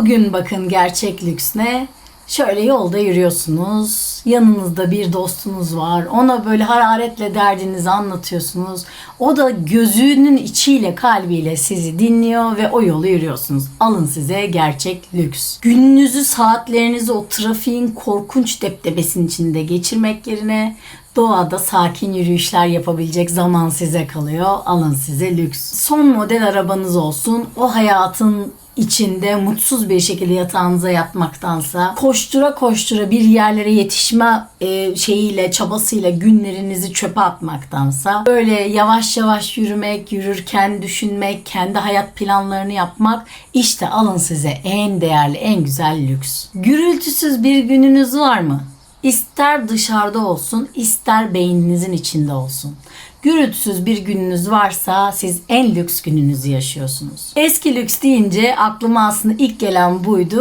Bugün bakın gerçek lüks ne? Şöyle yolda yürüyorsunuz. Yanınızda bir dostunuz var. Ona böyle hararetle derdinizi anlatıyorsunuz. O da gözünün içiyle kalbiyle sizi dinliyor ve o yolu yürüyorsunuz. Alın size gerçek lüks. Gününüzü, saatlerinizi o trafiğin korkunç deptebesinin içinde geçirmek yerine doğada sakin yürüyüşler yapabilecek zaman size kalıyor. Alın size lüks. Son model arabanız olsun. O hayatın içinde mutsuz bir şekilde yatağınıza yatmaktansa koştura koştura bir yerlere yetişme e, şeyiyle çabasıyla günlerinizi çöpe atmaktansa böyle yavaş yavaş yürümek, yürürken düşünmek, kendi hayat planlarını yapmak işte alın size en değerli, en güzel lüks. Gürültüsüz bir gününüz var mı? İster dışarıda olsun, ister beyninizin içinde olsun. Gürültüsüz bir gününüz varsa siz en lüks gününüzü yaşıyorsunuz. Eski lüks deyince aklıma aslında ilk gelen buydu